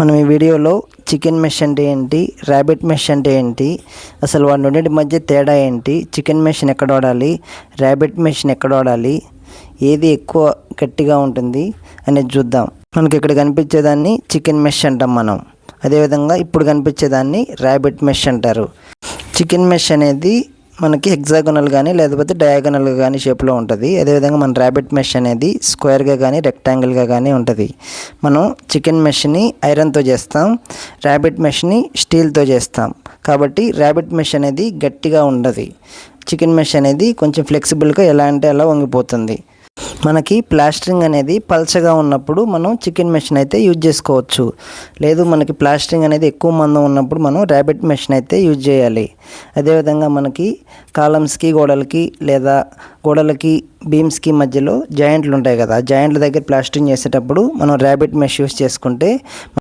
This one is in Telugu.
మనం ఈ వీడియోలో చికెన్ మెష్ అంటే ఏంటి ర్యాబిట్ మెష్ అంటే ఏంటి అసలు వాటి రెండింటి మధ్య తేడా ఏంటి చికెన్ మెషిన్ ఎక్కడ వాడాలి ర్యాబిట్ మెషిన్ ఎక్కడ వాడాలి ఏది ఎక్కువ గట్టిగా ఉంటుంది అనేది చూద్దాం. మనకి ఇక్కడ కనిపించేదాన్ని చికెన్ మెష్ అంటాం మనం. అదేవిధంగా ఇప్పుడు కనిపించేదాన్ని ర్యాబిట్ మెష్ అంటారు. చికెన్ మెష్ అనేది మనకి హెగ్జాగనల్ కానీ లేకపోతే డయాగనల్గా కానీ షేప్లో ఉంటుంది. అదేవిధంగా మన ర్యాబిట్ మెష్ అనేది స్క్వేర్గా కానీ రెక్టాంగిల్గా కానీ ఉంటుంది. మనం చికెన్ మెష్ని ఐరన్తో చేస్తాం ర్యాబిట్ మెష్ని స్టీల్తో చేస్తాం. కాబట్టి ర్యాబిట్ మెష్ అనేది గట్టిగా ఉండదు. చికెన్ మెష్ అనేది కొంచెం ఫ్లెక్సిబుల్గా ఎలా అంటే అలా వంగిపోతుంది. మనకి ప్లాస్టరింగ్ అనేది పల్చగా ఉన్నప్పుడు మనం చికెన్ మెషిన్ అయితే యూజ్ చేసుకోవచ్చు. లేదు మనకి ప్లాస్టరింగ్ అనేది ఎక్కువ మందం ఉన్నప్పుడు మనం ర్యాబిట్ మెషిన్ అయితే యూజ్ చేయాలి. అదేవిధంగా మనకి కాలమ్స్కి గోడలకి లేదా గోడలకి బీమ్స్కి మధ్యలో జాయింట్లు ఉంటాయి కదా. జాయింట్ల దగ్గర ప్లాస్టరింగ్ చేసేటప్పుడు మనం ర్యాబిట్ మెష్ యూస్ చేసుకుంటే